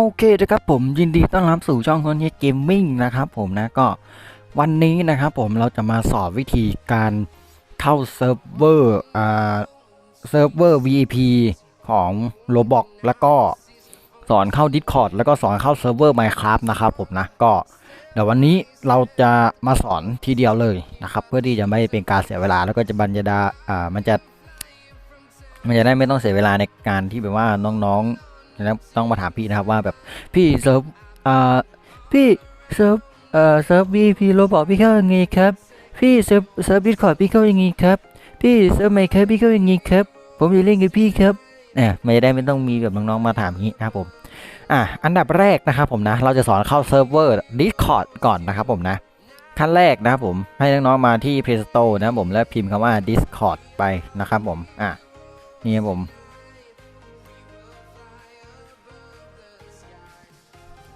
โอเคนะครับผมยินดีต้อนรับสู่ช่องคนนี้เกมมิ่งนะครับผมนะก็วันนี้นะครับผมเราจะมาสอนวิธีการเข้าเซิร์ฟเวอร์อ่าเซิร์ฟเวอร์ VIP ของ Roblox แล้วก็สอนเข้า Discord แล้วก็สอนเข้าเซิร์ฟเวอร์ Minecraft นะครับผมนะก็เดี๋ยววันนี้เราจะมาสอนทีเดียวเลยนะครับ เพื่อที่จะไม่เป็นการเสียเวลาแล้วก็จะบรรยาอ่ามันจะ มันจะได้ไม่ต้องเสียเวลาในการที่แบบว่าน้องๆ นะต้องมาถามพี่นะครับว่าแบบพี่เซิร์ฟอ่าพี่เซิร์ฟเอ่อเซิร์ฟ VP โรบอกพี่เข้ายังไงครับ พี่เซิร์ฟเซิร์ฟดิสคอร์ดพี่เข้ายังไงครับ พี่เซิร์ฟไมค์ครับพี่เข้ายังไงครับ ผมจะเล่นกับพี่ครับเนี่ยไม่ได้ไม่ต้องมีแบบน้องๆมาถามอย่างนี้นะครับผมอะอันดับแรกนะครับผมนะเราจะสอนเข้าเซิร์ฟเวอร์ Discord ก่อนนะครับผมนะขั้นแรกนะครับผมให้น้องๆมาที่ Play Store นะครับผมแล้วพิมพ์คำว่า Discord ไปนะครับผมอะนี่ครับผม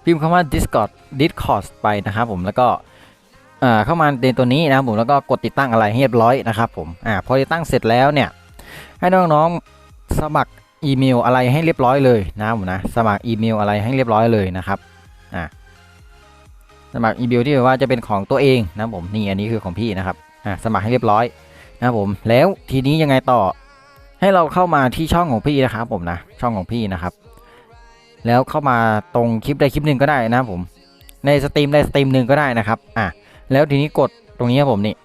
พิมพ์คำว่า Discord Discord ไปนะครับผมแล้วก็เข้ามาในตัวนี้นะครับผมแล้วก็กดติดตั้งอะไรให้เรียบร้อยนะครับผมอ่าพอติดตั้งเสร็จแล้วเนี่ยให้น้องๆสมัครอีเมลอะไรให้เรียบร้อยเลยนะครับผมนะสมัครอีเมลอะไรให้เรียบร้อยเลยนะครับอ่าสมัครอีเมลที่แบบว่าจะเป็นของตัวเองนะผมนี่อันนี้คือของพี่นะครับอ่าสมัครให้เรียบร้อยนะผมแล้วทีนี้ยังไงต่อให้เราเข้ามาที่ช่องของพี่นะครับผมนะช่องของพี่นะครับ แล้วเข้ามาตรงคลิปใดคลิปหนึ่งก็ได้นะครับผม ในสตรีมใดสตรีมหนึ่งก็ได้นะครับ อะ แล้วทีนี้กดตรงนี้ครับผมนี่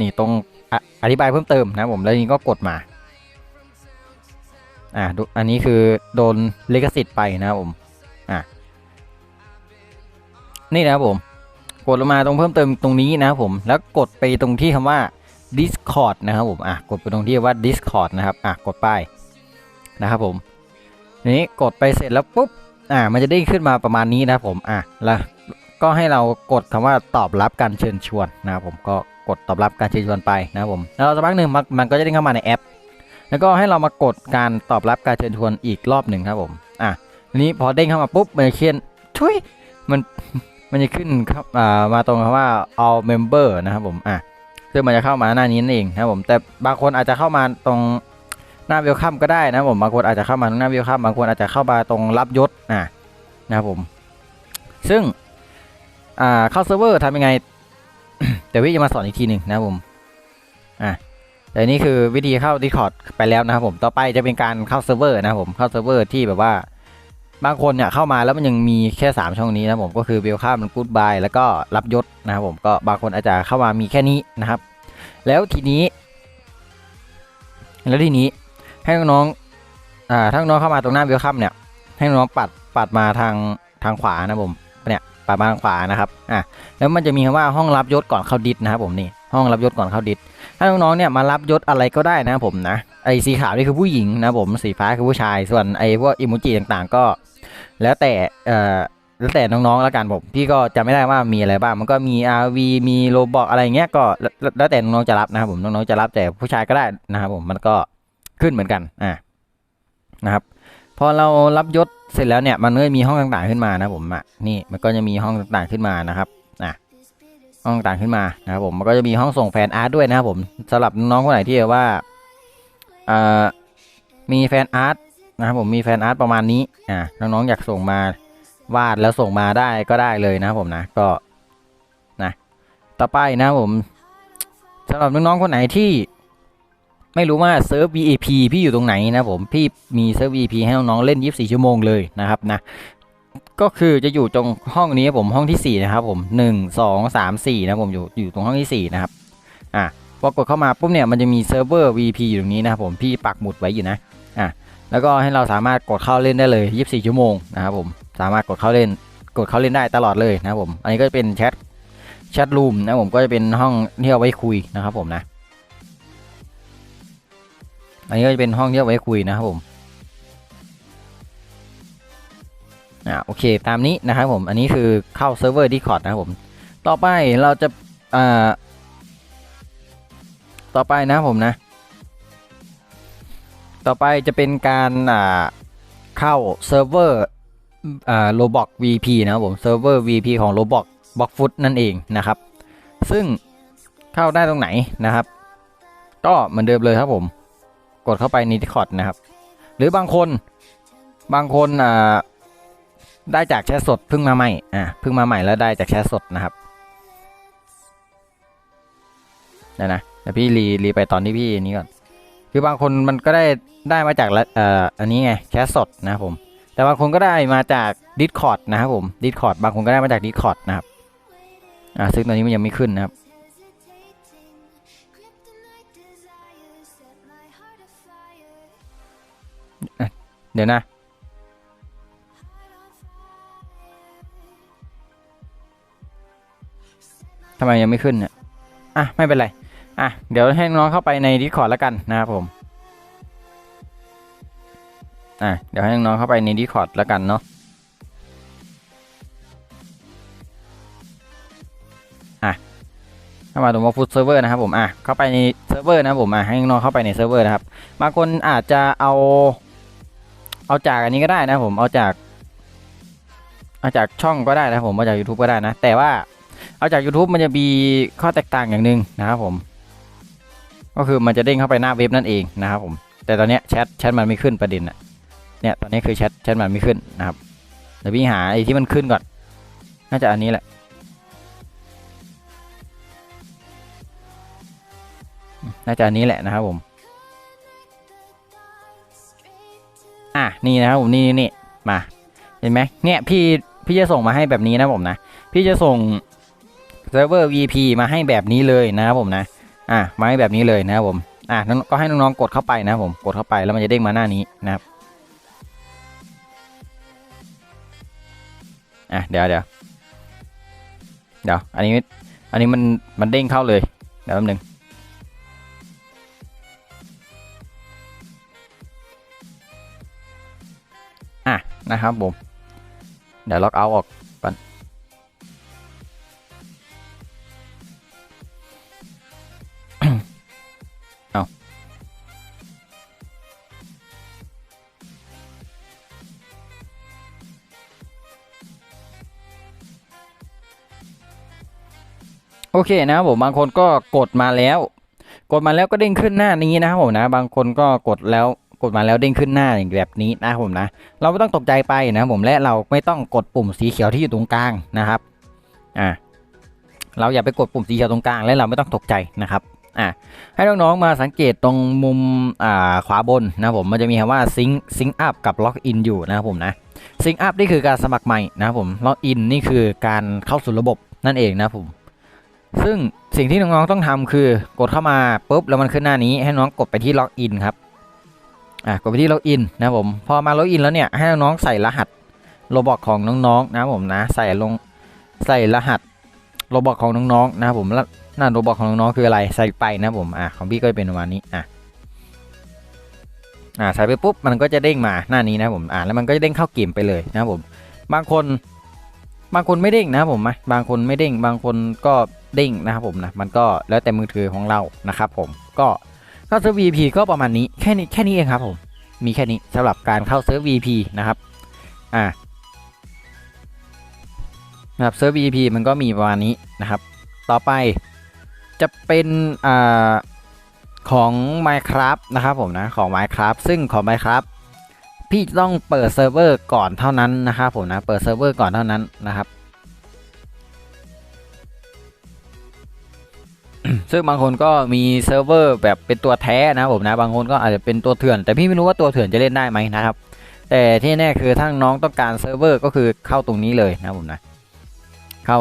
นี่ตรงออธิบายเพิ่มเติมนะผม แล้วนี้ก็กดมา อะอันนี้คือโดนลิขสิทธิ์ไปนะครับผม อะ นี่นะครับผม กดลงมาตรงเพิ่มเติมตรงนี้นะครับผม แล้วกดไปตรงที่คำว่า Discord นะครับผม อะ กดไปตรงที่ว่า Discord นะครับ อะ กดไปนะครับผม นี้กดไปเสร็จแล้วปุ๊บอ่ามันจะได้ขึ้นมาประมาณนี้นะผมอะแล้วก็ให้เรากดคำว่าตอบรับการเชิญชวนนะครับผมก็กดตอบรับการเชิญชวนไปนะครับผมแล้วสักพักหนึ่งมันมันก็จะได้เข้ามาในแอป แล้วก็ให้เรามากดการตอบรับการเชิญชวนอีกรอบหนึ่งครับผมอะนี้พอเด้งเข้ามาปุ๊บมันจะเขียนทุยมันมันจะขึ้นครับอ่ามาตรงคำว่า all member นะครับผมอะซึ่งมันจะเข้ามาหน้านี้นั่นเองนะครับผมแต่บางคนอาจจะเข้ามาตรง หน้าเวลคัมก็ได้นะผมบางคนอาจจะเข้ามาตรงหน้าเวลคัมบางคนอาจจะเข้ามาตรงรับยศอะนะครับผม ซึ่งอ่าเข้าเซิร์ฟเวอร์ทำยังไงเดี๋ยวพี่จะมาสอนอีกทีหนึ่งนะครับผมอะแต่นี่คือวิธีเข้า Discord ไปแล้วนะครับผมต่อไปจะเป็นการเข้าเซิร์ฟเวอร์นะครับผมเข้าเซิร์ฟเวอร์ที่แบบว่าบางคนเนี่ยเข้ามาแล้วมันยังมีแค่ 3 ช่องนี้นะผมก็คือเวลคัมกู๊ดบายแล้วก็รับยศนะครับผมก็บางคนอาจจะเข้ามามีแค่นี้นะครับ แล้วทีนี้ แล้วทีนี้ ให้น้องๆอ่าถ้าน้องเข้ามาตรงหน้าเวลคัมเนี่ย ให้น้องปัดปัดมาทางทางขวานะผมเนี่ยปัดมาทางขวานะครับอะแล้วมันจะมีคำว่าห้องรับยศก่อนเข้าดิสนะครับผมนี่ห้องรับยศก่อนเข้าดิสถ้าน้องๆเนี่ยมารับยศอะไรก็ได้นะผมนะไอ้สีขาวนี่คือผู้หญิงนะผมสีฟ้าคือผู้ชาย ส่วนไอ้พวกอิโมจิต่างๆก็ แล้วแต่เอ่อแล้วแต่น้องๆแล้วกันผมพี่ก็จำไม่ได้ว่ามีอะไรบ้างมันก็มี RV มีโลบอกอะไรเงี้ยก็แล้วแต่น้องๆจะรับนะครับผมน้องๆจะรับแต่ผู้ชายก็ได้นะครับผมมันก็ ขึ้นเหมือนกันอ่านะครับพอเรารับยศเสร็จแล้วเนี่ยมันก็จะมีห้องต่างๆขึ้นมานะผมอะนี่มันก็จะมีห้องต่างๆขึ้นมานะครับอะห้องต่างๆขึ้นมานะครับผมมันก็จะมีห้องส่งแฟนอาร์ตด้วยนะครับผมสำหรับน้องๆคนไหนที่แบบว่าอ่ามีแฟนอาร์ตนะครับผมมีแฟนอาร์ตประมาณนี้อ่าน้องๆอยากส่งมาวาดแล้วส่งมาได้ก็ได้เลยนะครับผมนะก็นะต่อไปนะครับผมสำหรับน้องๆคนไหนที่ ไม่รู้ว่าเซิร์ฟ VIP พี่อยู่ตรงไหนนะผม พี่มีเซิร์ฟ VIP ให้น้องๆเล่น 24 ชั่วโมงเลยนะครับนะ ก็คือจะอยู่ตรงห้องนี้ผมห้องที่ 4 นะครับผม 1 2 3 4 นะผมอยู่อยู่ตรงห้องที่ 4 นะครับ อะพอกดเข้ามาปุ๊บเนี่ยมันจะมีเซิร์ฟเวอร์ VIP อยู่ตรงนี้นะครับผมพี่ปักหมุดไว้อยู่นะ อะแล้วก็ให้เราสามารถกดเข้าเล่นได้เลย 24 ชั่วโมงนะครับผม สามารถกดเข้าเล่น กดเข้าเล่นได้ตลอดเลยนะครับผม อันนี้ก็จะเป็นแชทแชทรูมนะผมก็จะเป็นห้องที่เอาไว้คุยนะครับผมนะ อันนี้ก็จะเป็นห้องที่เอาไว้คุยนะครับผมอ่าโอเคตามนี้นะครับผม อันนี้คือเข้าเซิร์ฟเวอร์ Discord นะครับผม ต่อไปเราจะอ่าต่อไปนะผมนะ ต่อไปจะเป็นการอ่าเข้าเซิร์ฟเวอร์อ่า Roblox VP นะครับผมเซิร์ฟเวอร์ VP ของ Roblox b l o c k f o o t นั่นเองนะครับ ซึ่งเข้าได้ตรงไหนนะครับ ก็เหมือนเดิมเลยครับผม กดเข้าไปใน Discord นะครับ หรือบางคนบางคนอ่าได้จากแชทสดเพิ่งมาใหม่อ่าเพิ่งมาใหม่แล้วได้จากแชทสดนะครับเดี๋ยนะเดี๋ยวพี่รีรีไปตอนที่พี่นี้ก่อน คือบางคนมันก็ได้ได้มาจากเอ่ออันนี้ไงแชทสดนะครับผม แต่บางคนก็ได้มาจาก Discord นะครับผม Discord บางคนก็ได้มาจาก Discord นะครับอ่าซึ่งตอนนี้มันยังไม่ขึ้นนะครับ เดี๋ยวนะ ทำไมยังไม่ขึ้นเนี่ย อะ ไม่เป็นไร อะ เดี๋ยวให้น้องเข้าไปใน Discord แล้วกันนะครับผม อะ เดี๋ยวให้น้องเข้าไปใน Discord แล้วกันเนาะ อะ เข้ามาตรงว่าฟุตเซิร์ฟเวอร์นะครับผม อะ เข้าไปในเซิร์ฟเวอร์นะครับผม อะ ให้น้องเข้าไปในเซิร์ฟเวอร์นะครับ บางคนอาจจะเอา เอาจากอันนี้ก็ได้นะผมเอาจาก เอาจากช่องก็ได้นะผมเอาจาก YouTube ก็ได้นะ แต่ว่าเอาจาก YouTube มันจะมีข้อแตกต่างอย่างหนึ่งนะครับผม ก็คือมันจะเด้งเข้าไปหน้าเว็บนั่นเองนะครับผม แต่ตอนนี้แชทแชทมันไม่ขึ้นประเด็นอะเนี่ยตอนนี้คือแชทแชทมันไม่ขึ้นนะครับเดี๋ยวพี่หาไอ้ที่มันขึ้นก่อน น่าจะอันนี้แหละน่าจะอันนี้แหละนะครับผม นี่นะครับผมนี่นี่นมาเห็นไหมเนี่ยพี่พี่จะส่งมาให้แบบนี้นะผมนะ พี่จะส่งเซิร์ฟเวอร์ VP มาให้แบบนี้เลยนะครับผมนะอะมาให้แบบนี้เลยนะครับผมอะน้องก็ให้น้องๆกดเข้าไปนะผมกดเข้าไปแล้วมันจะเด้งมาหน้านี้นะครับอะเดี๋ยวเดี๋ยวเดี๋ยวอันนี้อันนี้มันมันเด้งเข้าเลยเดี๋ยวแป๊บนึง นะครับผม เดี๋ยวล็อกเอาออกก่อนเอาโอเคนะครับผมบางคนก็กดมาแล้ว กดมาแล้วก็เด้งขึ้นหน้านี้นะครับผมนะ บางคนก็กดแล้ว กดมาแล้วเด้งขึ้นหน้าอย่างแบบนี้นะครับผมนะ เราไม่ต้องตกใจไปนะผมและเราไม่ต้องกดปุ่มสีเขียวที่อยู่ตรงกลางนะครับอ่าเราอย่าไปกดปุ่มสีเขียวตรงกลางและเราไม่ต้องตกใจนะครับอ่าให้น้องๆมาสังเกตตรงมุมอ่าขวาบนนะผมมันจะมีคำว่า sync sync up กับ log in อยู่นะครับผมนะ sync up นี่คือการสมัครใหม่นะครับผม log in นี่คือการเข้าสู่ระบบนั่นเองนะผมซึ่งสิ่งที่น้องๆต้องทำคือกดเข้ามาปุ๊บแล้วมันขึ้นหน้านี้ให้น้องกดไปที่ log in ครับ อะกดไปที่ log in นนะผมพอมา log in แล้วเนี่ยให้น้องใส่รหัสโรบอกของน้องๆนะผมนะ ใส่ลงใส่รหัสโรบอกของน้องๆนะผมแล้วหน้าโรบอกของน้องๆคืออะไรใส่ไปนะผมอะของพี่ก็จะเป็นประมาณนี้อะอะใส่ไปปุ๊บมันก็จะเด้งมาหน้านี้นะผมอะแล้วมันก็จะเด้งเข้าเกมไปเลยนะผม บางคนบางคนไม่เด้งนะผมนะบางคนไม่เด้ง บางคนก็เด้งนะครับผมนะมันก็แล้วแต่มือถือของเรานะครับผมก็ เข้าเซิร์ฟ VP ก็ประมาณนี้แค่นี้แค่นี้เองครับผมมีแค่นี้สำหรับการเข้าเซิร์ฟ VP นะครับอ่านะครับเซิร์ฟ VP มันก็มีประมาณนี้นะครับ ต่อไปจะเป็นอ่าของ Minecraft นะครับผมนะของ Minecraft ซึ่งของ Minecraft พี่ต้องเปิดเซิร์ฟเวอร์ก่อนเท่านั้นนะครับผมนะเปิดเซิร์ฟเวอร์ก่อนเท่านั้นนะครับ ซึ่งบางคนก็มีเซิร์ฟเวอร์แบบเป็นตัวแท้นะผมนะบางคนก็อาจจะเป็นตัวเถื่อน แต่พี่ไม่รู้ว่าตัวเถื่อนจะเล่นได้ไหมนะครับ แต่ที่แน่คือถ้าน้องต้องการเซิร์ฟเวอร์ก็คือเข้าตรงนี้เลยนะผมนะ เข้า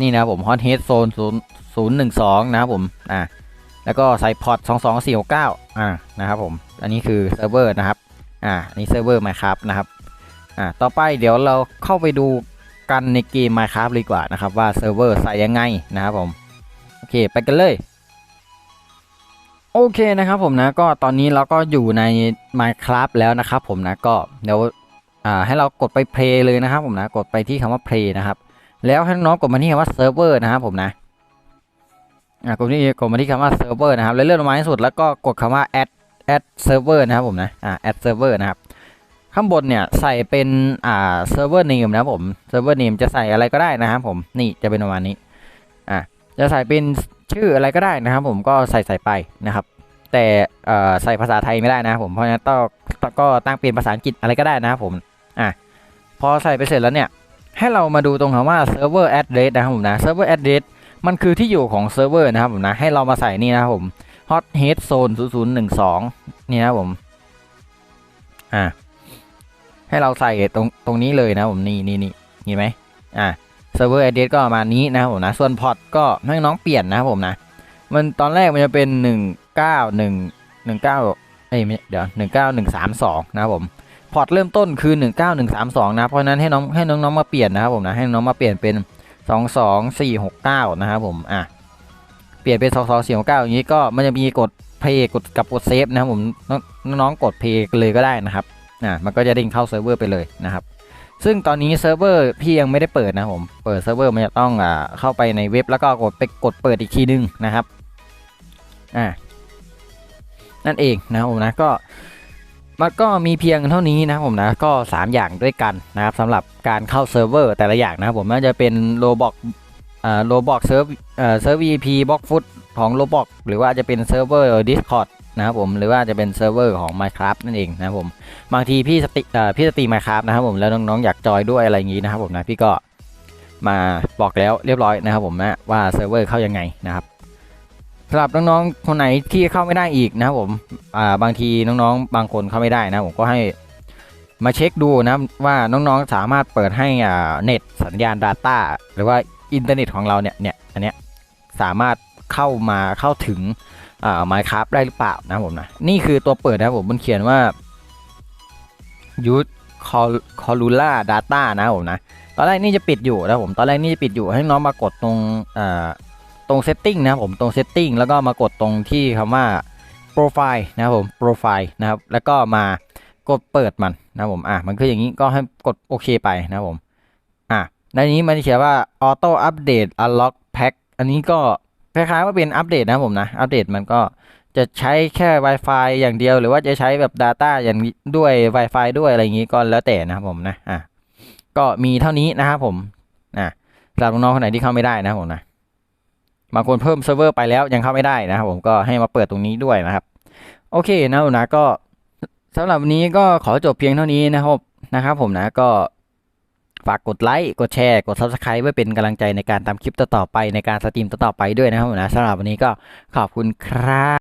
นี่นะผม hot head zone 0 0 1 2นะครับผมอ่าแล้วก็ใส่พอร์ต2 2 4 6 9อ่านะครับผมอันนี้คือเซิร์ฟเวอร์นะครับอ่านนี้เซิร์ฟเวอร์ Minecraft นะครับอ่าต่อไปเดี๋ยวเราเข้าไปดูกันในเกม Minecraft เลยดีกว่านะครับว่าเซิร์ฟเวอร์ใส่ยังไงนะครับผม เคไปกันเลย โอเคนะครับผมนะก็ตอนนี้เราก็อยู่ใน Minecraft แล้วนะครับผมนะก็เดี๋ยวให้เรากดไป play เลยนะครับผมนะกดไปที่คำว่า play นะครับ แล้วให้น้องกดมาที่คำว่า server นะครับผมนะอ่ากดที่กดมาที่คำว่า server นะครับแล้วเลื่อนลงมาให้สุดแล้วก็กดคำว่า add add server นะครับผมนะอ่า add server นะครับข้างบนเนี่ยใส่เป็นอ่า server name นะครับผม server name จะใส่อะไรก็ได้นะครับผมนี่จะเป็นประมาณนี้ จะใส่เป็นชื่ออะไรก็ได้นะครับ ผมก็ใส่ใส่ไปนะครับ แต่ใส่ภาษาไทยไม่ได้นะครับผมเพราะฉะนั้นต้องก็ตั้งเป็นภาษาอังกฤษอะไรก็ได้นะครับผมอะพอใส่ไปเสร็จแล้วเนี่ยให้เรามาดูตรงคำว่า server address นะครับผมนะ server address มันคือที่อยู่ของเซิร์ฟเวอร์นะครับผมนะให้เรามาใส่นี่นะครับผม hot head zone 0012 นี่นะผมอ่าให้เราใส่ตรงตรงนี้เลยนะผมนี่นี่นี่เห็นไหมอ่า server address ก็ประมาณนี้นะครับผมนะ ส่วนพอร์ตก็ให้น้องเปลี่ยนนะครับผมนะ มันตอนแรกมันจะเป็น 191 19เอ้ยไม่เดี๋ยว 19132 นะครับผมพอร์ตเริ่มต้นคือ 19132 นะ เพราะนั้นให้น้องให้น้องๆมาเปลี่ยนนะครับผมนะ ให้น้องมาเปลี่ยนเป็น 22469 นะครับผม อะ เปลี่ยนเป็น 22469 อย่างนี้ก็มันจะมีกด play กดกับกด save นะครับผม น้องน้องๆกด play เลยก็ได้นะครับ อะ มันก็จะเด้งเข้าเซิร์ฟเวอร์ไปเลยนะครับ ซึ่งตอนนี้เซิร์ฟเวอร์พี่ยังไม่ได้เปิดนะผม เปิดเซิร์ฟเวอร์มันจะต้องอ่าเข้าไปในเว็บแล้วก็กดไปกดเปิดอีกทีนึงนะครับ อ่า นั่นเองนะผมนะก็มันก็มีเพียงเท่านี้นะผมนะก็ 3 อย่างด้วยกันนะครับสำหรับการเข้าเซิร์ฟเวอร์แต่ละอย่างนะผมไม่ว่าจะเป็นโลบอกอ่าโลบอกเซิร์ฟเอ่อเซิร์ฟ VP บล็อกฟุตของโลบอกหรือว่าจะเป็นเซิร์ฟเวอร์ Discord นะครับผมหรือว่าจะเป็นเซิร์ฟเวอร์ของ Minecraft นั่นเองนะครับผมบางทีพี่สติพี่สตรีม Minecraft นะครับผมแล้วน้องๆอยากจอยด้วยอะไรอย่างนี้นะครับผมนะพี่ก็มาบอกแล้วเรียบร้อยนะครับผมนะว่าเซิร์ฟเวอร์เข้ายังไงนะครับสำหรับน้องๆคนไหนที่เข้าไม่ได้อีกนะครับผมบางทีน้องๆ บางคนเข้าไม่ได้นะผมก็ให้มาเช็คดูนะว่าน้องๆสามารถเปิดให้อ่าเน็ตสัญญาณ Data หรือว่าอินเทอร์เน็ตของเราเนี่ยเนี่ยอันเนี้ยสามารถเข้ามาเข้าถึง อ่า Minecraft ได้หรือเปล่านะผมนะนี่คือตัวเปิดนะผมมันเขียนว่ายูทคอลูล่าดาต้านะผมนะตอนแรกนี่จะปิดอยู่นะผมตอนแรกนี่จะปิดอยู่ให้น้องมากดตรงอ่าตรงเซตติ้งนะผมตรงเซตติ้งแล้วก็มากดตรงที่คำว่าโปรไฟล์นะครับผมโปรไฟล์นะครับแล้วก็มากดเปิดมันนะผมอะมันคืออย่างนี้ก็ให้กดโอเคไปนะผมอะในนี้มันเขียนว่า auto update unlock pack อันนี้ก็ คล้ายๆว่าเป็นอัปเดตนะผมนะ อัปเดตมันก็จะใช้แค่ Wi-Fi อย่างเดียว หรือว่าจะใช้แบบ Data อย่างนี้ด้วย Wi-Fi ด้วยอะไรอย่างนี้ก็แล้วแต่นะครับผมนะอะก็มีเท่านี้นะครับผมอะสำหรับน้องคนไหนที่เข้าไม่ได้นะผมนะบางคนเพิ่มเซิร์ฟเวอร์ไปแล้วยังเข้าไม่ได้นะครับผมก็ให้มาเปิดตรงนี้ด้วยนะครับ โอเคนะผมนะก็สำหรับวันนี้ก็ขอจบเพียงเท่านี้นะครับนะครับผมนะก็ ฝากกดไลค์ กดแชร์ กด Subscribe ไว้เป็นกำลังใจในการทำคลิปต่อๆไปในการสตรีมต่อๆไปด้วยนะครับนะสำหรับวันนี้ก็ขอบคุณครับ